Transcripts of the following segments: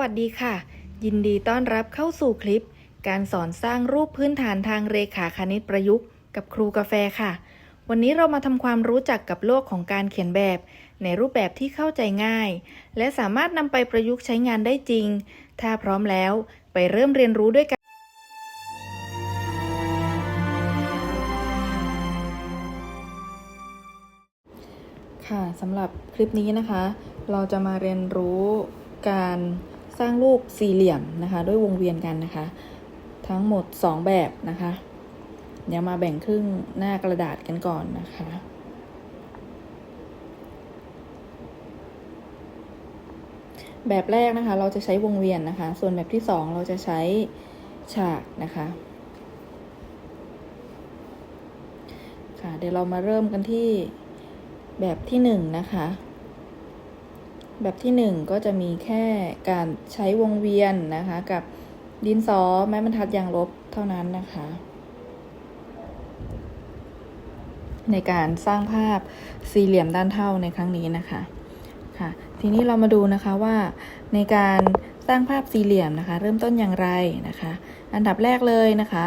วัสดีค่ะ ยินดีต้อนรับเข้าสู่คลิป การสอนสร้างรูปพื้นฐานทางเรขาคณิตประยุกต์ กับครูกาแฟค่ะ วันนี้เรามาทำความรู้จักกับโลกของการเขียนแบบ ในรูปแบบที่เข้าใจง่าย และสามารถนำไปประยุกต์ใช้งานได้จริง ถ้าพร้อมแล้วไปเริ่มเรียนรู้ด้วยกันค่ะสำหรับคลิปนี้นะคะ เราจะมาเรียนรู้การ สร้างรูปสี่เหลี่ยมนะคะ ด้วยวงเวียนกันนะคะ ทั้งหมด 2 แบบนะคะ เดี๋ยวมาแบ่งครึ่งหน้ากระดาษกันก่อนนะคะแบบแรกนะคะ เราจะใช้วงเวียนนะคะ ส่วนแบบที่2เราจะใช้ฉากนะคะ ค่ะ เดี๋ยวเรามาเริ่มกันที่แบบที่หนึ่งนะคะ แบบที่หนึ่งก็จะมีแค่การใช้วงเวียนนะคะ กับดินสอไม้บรรทัดยางลบเท่านั้นนะคะ ในการสร้างภาพสี่เหลี่ยมด้านเท่าในครั้งนี้นะคะค่ะ ทีนี้เรามาดูนะคะว่าในการสร้างภาพสี่เหลี่ยมนะคะ เริ่มต้นอย่างไรนะคะ อันดับแรกเลยนะคะ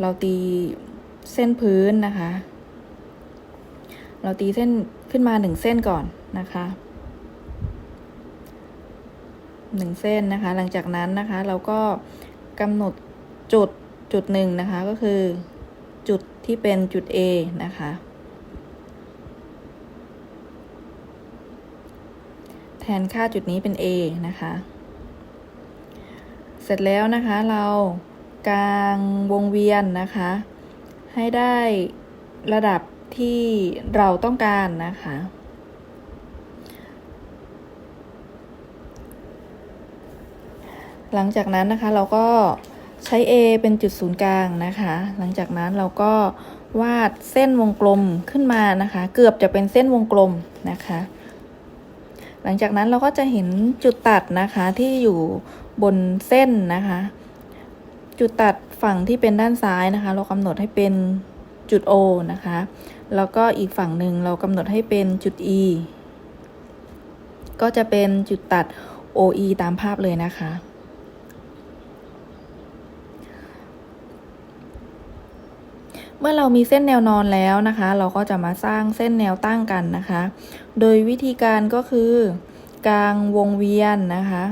เราตีเส้นพื้นนะคะ เราตีเส้นขึ้นมาหนึ่งเส้นก่อนนะคะ หนึ่งเส้นนะคะ หลังจากนั้นนะคะ เราก็กำหนดจุดจุดหนึ่งนะคะ ก็คือจุดที่เป็นจุด A นะคะ แทนค่าจุดนี้เป็น A นะคะ เสร็จแล้วนะคะเรากางวงเวียนนะคะ ให้ได้ระดับที่เราต้องการนะคะ หลังจากนั้นนะคะเราก็ใช้ A เป็นจุดศูนย์กลางนะคะ หลังจากนั้นเราก็วาดเส้นวงกลมขึ้นมานะคะ เกือบจะเป็นเส้นวงกลมนะคะ หลังจากนั้นเราก็จะเห็นจุดตัดนะคะที่อยู่บนเส้นนะคะ จุดตัดฝั่งที่เป็นด้านซ้ายนะคะ เรากำหนดให้เป็นจุด O นะคะ แล้วก็อีกฝั่งหนึ่งเรากำหนดให้เป็นจุด E ก็จะเป็นจุดตัด OE ตามภาพเลยนะคะ เมื่อเรามีเส้นแนวนอนแล้วนะคะ เราก็จะมาสร้างเส้นแนวตั้งกันนะคะ โดยวิธีการก็คือกางวงเวียนนะคะ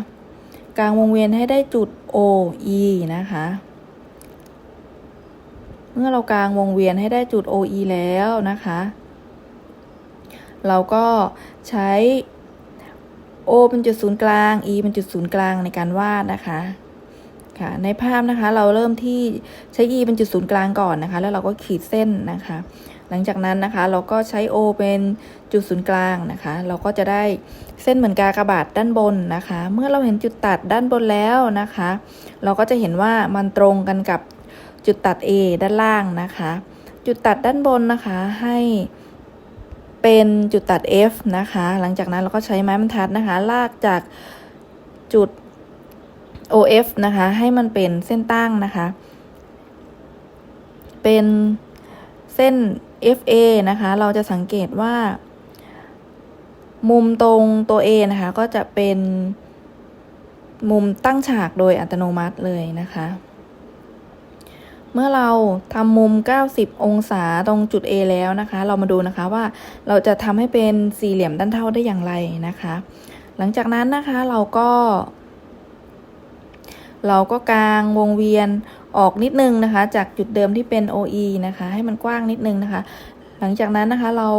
กางวงเวียนให้ได้จุด OE นะคะ เมื่อเรากางวงเวียนให้ได้จุด OE แล้วนะคะ เราก็ใช้ O เป็นจุดศูนย์กลาง E เป็นจุดศูนย์กลางในการวาดนะคะ ค่ะในภาพนะคะเราเริ่มที่ใช้ E เป็นจุดศูนย์กลางก่อนนะคะ แล้วเราก็ขีดเส้นนะคะ หลังจากนั้นนะคะ เราก็ใช้ O เป็นจุดศูนย์กลางนะคะ เราก็จะได้เส้นเหมือนกากระบาทด้านบนนะคะ เมื่อเราเห็นจุดตัดด้านบนแล้วนะคะ เราก็จะเห็นว่ามันตรงกันกับจุดตัด A ด้านล่างนะคะ จุดตัดด้านบนนะคะให้เป็นจุดตัด F นะคะ หลังจากนั้นเราก็ใช้ไม้บรรทัดนะคะ ลากจากจุด OF นะคะ ให้มันเป็นเส้นตั้งนะคะ เป็นเส้น FA นะคะ เราจะสังเกตว่า มุมตรงตัว A นะคะ ก็จะเป็นมุมตั้งฉากโดยอัตโนมัติเลยนะคะ เมื่อเราทำมุม 90 องศาตรงจุด A แล้วนะคะ เรามาดูนะคะว่าเราจะทำให้เป็นสี่เหลี่ยมด้านเท่าได้อย่างไรนะคะ หลังจากนั้นนะคะเราก็ เราก็กางวงเวียนออกนิดนึงนะคะ จากจุดเดิมที่เป็น OE นะคะ ให้มันกว้างนิดนึงนะคะ หลังจากนั้นนะคะเรา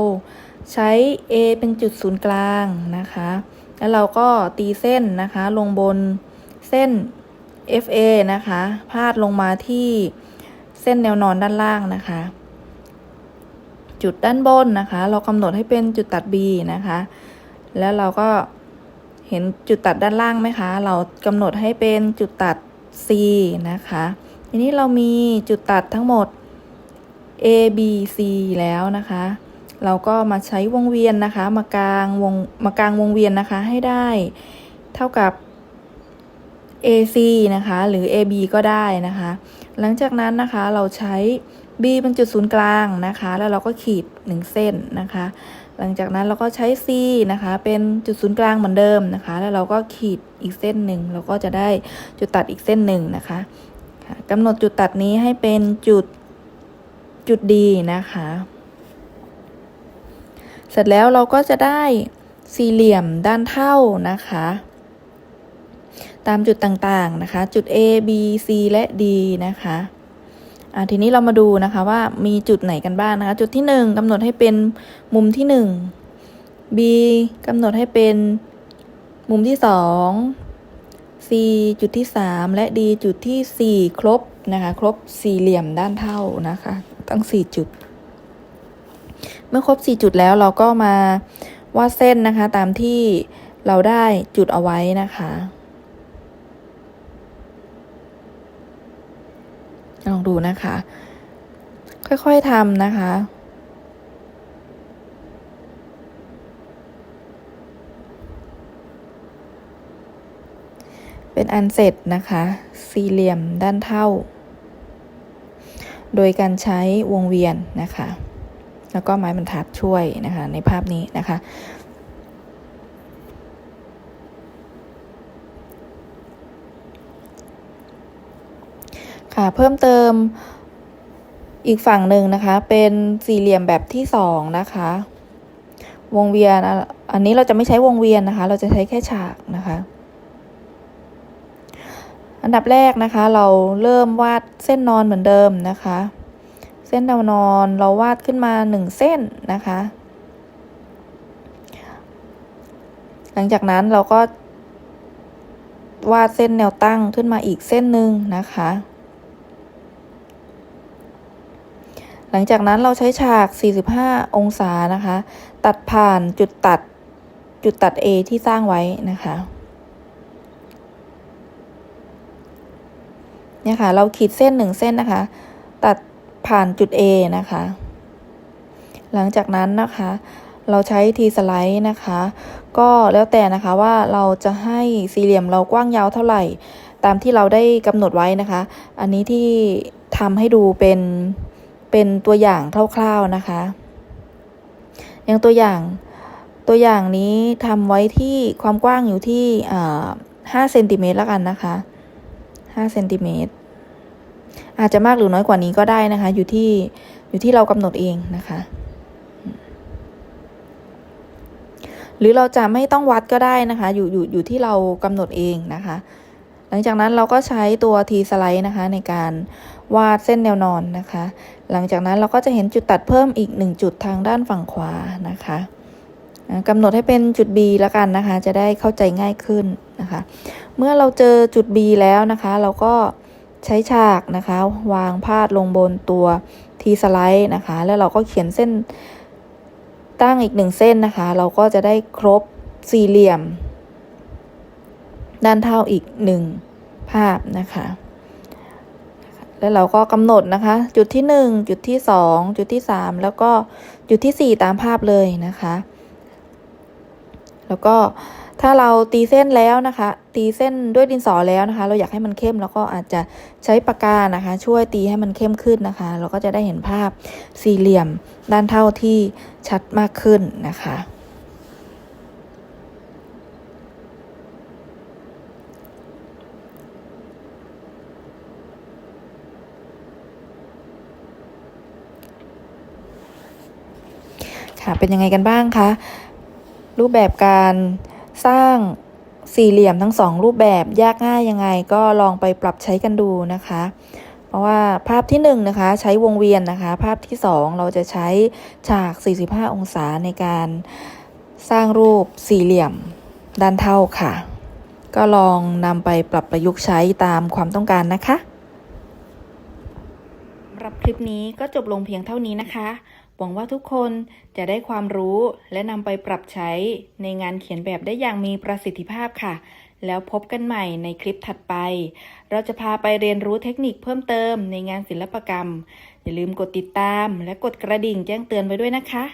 ใช้ A เป็นจุดศูนย์กลางนะคะ แล้วเราก็ตีเส้นนะคะ ลงบนเส้น FA นะคะ พาดลงมาที่เส้นแนวนอนด้านล่างนะคะ จุดด้านบนนะคะ เรากำหนดให้เป็นจุดตัด B นะคะ แล้วเราก็ เห็นจุดตัดด้านล่างไหมคะ เรากำหนดให้เป็นจุดตัด C นะคะ ทีนี้เรามีจุดตัดทั้งหมด A B C แล้วนะคะ เราก็มาใช้วงเวียนนะคะ มากลางวงมากลางวงเวียนนะคะให้ได้เท่ากับ AC นะคะ หรือ AB ก็ได้นะคะ หลังจากนั้นนะคะเราใช้ B เป็นจุดศูนย์กลางนะคะ แล้วเราก็ขีดหนึ่งเส้นนะคะ หลังจากนั้นเราก็ใช้ C นะคะ เป็นจุดศูนย์กลางเหมือนเดิมนะคะ แล้วเราก็ขีดอีกเส้นหนึ่ง เราก็จะได้จุดตัดอีกเส้นหนึ่งนะคะค่ะกำหนดจุดตัดนี้ให้เป็นจุดจุดดีนะคะ เสร็จแล้วเราก็จะได้สี่เหลี่ยมด้านเท่านะคะ ตามจุดต่างๆนะคะ จุด A B C และ D นะคะ อ่าทีนี้เรามาดูนะคะว่ามีจุดไหนกันบ้างนะคะ จุดที่ 1กำหนดให้เป็นมุมที่ 1 B กำหนดให้เป็นมุมที่ 2 C จุดที่ 3 และ D จุดที่ 4 ครบนะคะ ครบสี่เหลี่ยมด้านเท่านะคะ ตั้ง 4 จุด เมื่อครบ 4 จุดแล้วเราก็มาวาดเส้นนะคะตามที่เราได้จุดเอาไว้นะคะ ลองดูนะคะ ค่อยๆทำนะคะเป็นอันเสร็จนะคะ สี่เหลี่ยมด้านเท่า โดยการใช้วงเวียนนะคะ แล้วก็ไม้บรรทัดช่วยนะคะในภาพนี้นะคะ ค่ะเพิ่มเติมอีกฝั่งหนึ่งนะคะ เป็นสี่เหลี่ยมแบบที่สองนะคะ วงเวียนอันนี้เราจะไม่ใช้วงเวียนนะคะ เราจะใช้แค่ฉากนะคะ อันดับแรกนะคะ เราเริ่มวาดเส้นนอนเหมือนเดิมนะคะ เส้นแนวนอนเราวาดขึ้นมาหนึ่งเส้นนะคะ หลังจากนั้นเราก็วาดเส้นแนวตั้งขึ้นมาอีกเส้นหนึ่งนะคะ หลังจากนั้นเราใช้ฉาก 45 องศานะคะ ตัดผ่านจุดตัดจุดตัด A ที่สร้างไว้นะคะเนี่ยค่ะ เราขีดเส้นหนึ่งเส้นนะคะ ตัดผ่านจุด A นะคะ หลังจากนั้นนะคะ เราใช้ทีสไลด์นะคะ ก็แล้วแต่นะคะว่าเราจะให้สี่เหลี่ยมเรากว้างยาวเท่าไหร่ ตามที่เราได้กำหนดไว้นะคะ อันนี้ที่ทำให้ดูเป็น เป็นตัวอย่างคร่าวๆนะคะ อย่างตัวอย่างตัวอย่างนี้ทำไว้ที่ความกว้างอยู่ที่ห้าเซนติเมตรแล้วกันนะคะห้าเซนติเมตรอาจจะมากหรือน้อยกว่านี้ก็ได้นะคะ อยู่ที่อยู่ที่เรากำหนดเองนะคะ หรือเราจะไม่ต้องวัดก็ได้นะคะ อยู่อยู่อยู่ที่เรากำหนดเองนะคะ หลังจากนั้นเราก็ใช้ตัวทีสไลด์นะคะ ในการวาดเส้นแนวนอนนะคะ หลังจากนั้นเราก็จะเห็นจุดตัดเพิ่มอีกหนึ่งจุดทางด้านฝั่งขวานะคะกำหนดให้เป็นจุด B แล้วกันนะคะ จะได้เข้าใจง่ายขึ้นนะคะ เมื่อเราเจอจุด B แล้วนะคะ เราก็ใช้ฉากนะคะ วางพาดลงบนตัวทีสไลด์นะคะ แล้วเราก็เขียนเส้นตั้งอีกหนึ่งเส้นนะคะ เราก็จะได้ครบสี่เหลี่ยม ด้านเท่าอีกหนึ่งภาพนะคะ แล้วเราก็กำหนดนะคะ จุดที่หนึ่งจุดที่สองจุดที่สามแล้วก็จุดที่สี่ตามภาพเลยนะคะ แล้วก็ถ้าเราตีเส้นแล้วนะคะ ตีเส้นด้วยดินสอแล้วนะคะ เราอยากให้มันเข้ม แล้วก็อาจจะใช้ปากกานะคะ ช่วยตีให้มันเข้มขึ้นนะคะ เราก็จะได้เห็นภาพสี่เหลี่ยมด้านเท่าที่ชัดมากขึ้นนะคะ ค่ะ เป็นยังไงกันบ้างคะ รูปแบบการสร้างสี่เหลี่ยมทั้งสองรูปแบบยากง่ายยังไงก็ลองไปปรับใช้กันดูนะคะ เพราะว่าภาพที่1นนะคะใช้วงเวียนนะคะ ภาพที่ 2 เราจะใช้ฉาก 45 องศาในการสร้างรูปสี่เหลี่ยมด้านเท่าค่ะ ก็ลองนำไปปรับประยุกต์ใช้ตามความต้องการนะคะสำหรับคลิปนี้ก็จบลงเพียงเท่านี้นะคะ หวังว่าทุกคนจะได้ความรู้และนำไปปรับใช้ในงานเขียนแบบได้อย่างมีประสิทธิภาพค่ะ แล้วพบกันใหม่ในคลิปถัดไป เราจะพาไปเรียนรู้เทคนิคเพิ่มเติมในงานศิลปกรรม อย่าลืมกดติดตามและกดกระดิ่งแจ้งเตือนไว้ด้วยนะคะ